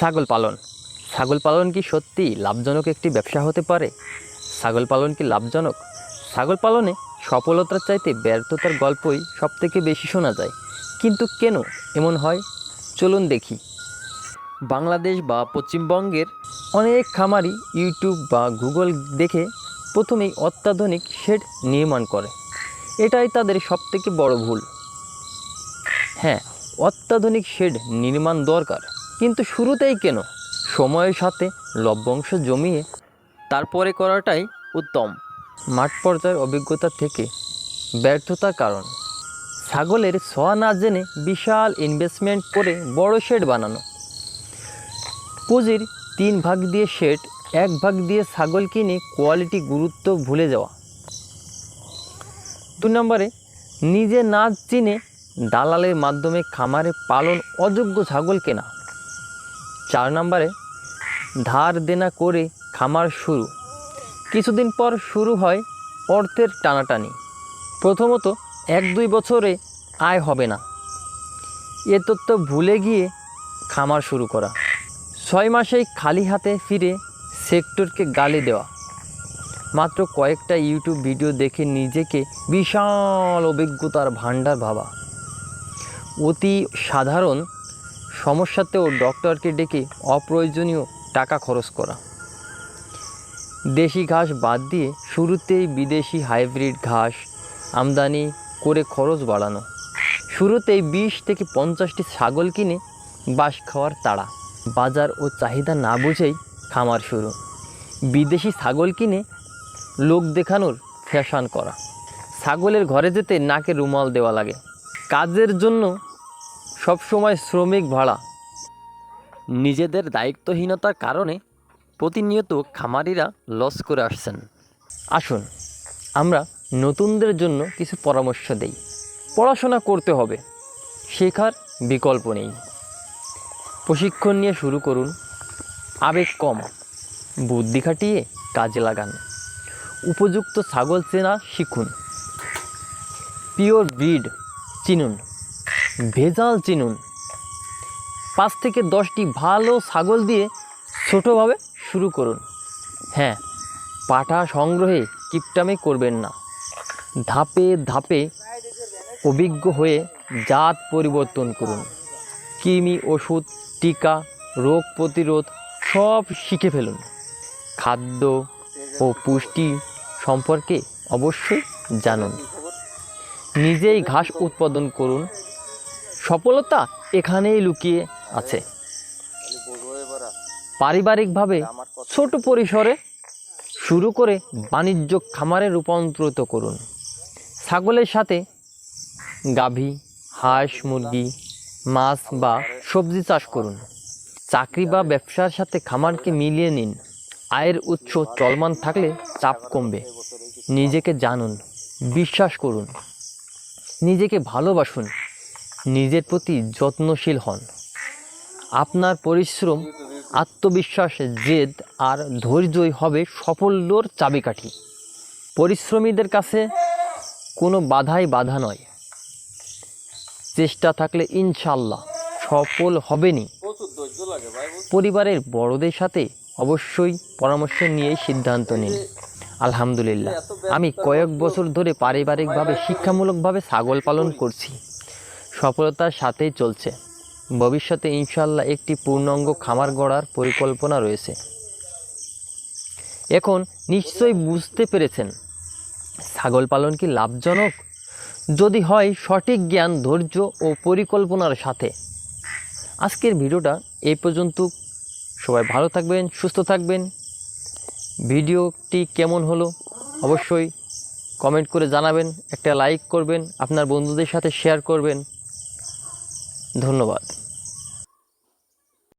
ছাগল পালন। ছাগল পালন কি সত্যি লাভজনক একটি ব্যবসা হতে পারে? ছাগল পালন কি লাভজনক? ছাগল পালনে সফলতার চাইতে ব্যর্থতার গল্পই সবথেকে বেশি শোনা যায়। কিন্তু কেন এমন হয়? চলুন দেখি। বাংলাদেশ বা পশ্চিমবঙ্গের অনেক খামারি ইউটিউব বা গুগল দেখে প্রথমেই অত্যাধুনিক শেড নির্মাণ করে। এটাই তাদের সবথেকে বড় ভুল। হ্যাঁ অত্যাধুনিক শেড নির্মাণ দরকার। কিন্তু শুরুতেই কেন? সময়ের সাথে লভ্যাংশ জমিয়ে তারপরে করাটাই উত্তম। মাঠ পর্যায়ের অভিজ্ঞতা থেকে ব্যর্থতার কারণ। ছাগলের ছোঁয়া না জেনে বিশাল ইনভেস্টমেন্ট করে বড় শেড বানানো। পুঁজির তিন ভাগ দিয়ে শেড, এক ভাগ দিয়ে ছাগল কিনে কোয়ালিটি গুরুত্ব ভুলে যাওয়া। দু নম্বরে, নিজে না চিনে দালালের মাধ্যমে খামারে পালন অযোগ্য ছাগল কেনা। চার নম্বরে, ধার দেনা করে খামার শুরু। কিছুদিন পর শুরু হয় অর্থের টানাটানি। প্রথমত, এক দুই বছরে আয় হবে না। এ তথ্য ভুলে গিয়ে খামার শুরু করা। ছয় মাসেই খালি হাতে ফিরে সেক্টরকে গালি দেওয়া। মাত্র কয়েকটা ইউটিউব ভিডিও দেখে নিজেকে বিশাল অভিজ্ঞতার ভাণ্ডার ভাবা। অতি সাধারণ সমস্যাতেও ডক্টরকে ডেকে অপ্রয়োজনীয় টাকা খরচ করা। দেশি ঘাস বাদ দিয়ে শুরুতেই বিদেশি হাইব্রিড ঘাস আমদানি করে খরচ বাড়ানো। শুরুতেই বিশ থেকে পঞ্চাশটি ছাগল কিনে বাস খাওয়ার তাড়া। বাজার ও চাহিদা না বুঝেই খামার শুরু। বিদেশি ছাগল কিনে লোক দেখানোর ফ্যাশন করা। ছাগলের ঘরে যেতে নাকে রুমাল দেওয়া লাগে। কাজের জন্য সবসময় শ্রমিক ভাড়া। নিজেদের দায়িত্বহীনতার কারণে প্রতিনিয়ত খামারিরা লস করে আসছেন। আসুন, আমরা নতুনদের জন্য কিছু পরামর্শ দেই। পড়াশোনা করতে হবে, শেখার বিকল্প নেই। প্রশিক্ষণ নিয়ে শুরু করুন, আবেগ কম, বুদ্ধি খাটিয়ে কাজে লাগান। উপযুক্ত ছাগল চেনা শিখুন। পিওর ব্রিড চিনুন। ভেজাল চিনুন। পাঁচ থেকে দশটি ভালো ছাগল দিয়ে ছোটোভাবে শুরু করুন। হ্যাঁ পাঠা সংগ্রহে কিপটামে করবেন না। ধাপে ধাপে অভিজ্ঞ হয়ে জাত পরিবর্তন করুন। কৃমি ওষুধ, টিকা, রোগ প্রতিরোধ সব শিখে ফেলুন। খাদ্য ও পুষ্টি সম্পর্কে অবশ্যই জানুন। নিজেই ঘাস উৎপাদন করুন সফলতা এখানেই লুকিয়ে আছে। পারিবারিকভাবে ছোট পরিসরে শুরু করে বাণিজ্য খামারে রূপান্তরিত করুন। ছাগলের সাথে গাভী, হাঁস, মুরগি, মাছ বা সবজি চাষ করুন। চাকরি বা ব্যবসার সাথে খামারকে মিলিয়ে নিন। আয়ের উৎস চলমান থাকলে চাপ কমবে। নিজেকে জানুন, বিশ্বাস করুন। নিজেকে ভালোবাসুন। নিজের প্রতি যত্নশীল হন। আপনার পরিশ্রম, আত্মবিশ্বাস, জেদ আর ধৈর্যই হবে সাফল্যর চাবিকাঠি। পরিশ্রমীদের কাছে কোনো বাধাই বাধা নয়। চেষ্টা থাকলে ইনশাল্লাহ সফল হবেনি পরিবারের বড়দের সাথে অবশ্যই পরামর্শ নিয়েই সিদ্ধান্ত নিন। আলহামদুলিল্লাহ, আমি কয়েক বছর ধরে পারিবারিকভাবে, শিক্ষামূলকভাবে ছাগল পালন করছি। সফলতার সাথেই চলছে। ভবিষ্যতে ইনশাল্লাহ একটি পূর্ণাঙ্গ খামার গড়ার পরিকল্পনা রয়েছে। এখন নিশ্চয়ই বুঝতে পেরেছেন, ছাগল পালন কি লাভজনক? যদি হয়, সঠিক জ্ঞান, ধৈর্য ও পরিকল্পনার সাথে। আজকের ভিডিওটা এই পর্যন্ত। সবাই ভালো থাকবেন, সুস্থ থাকবেন। ভিডিওটি কেমন হলো? অবশ্যই কমেন্ট করে জানাবেন, একটা লাইক করবেন, আপনার বন্ধুদের সাথে শেয়ার করবেন। ধন্যবাদ।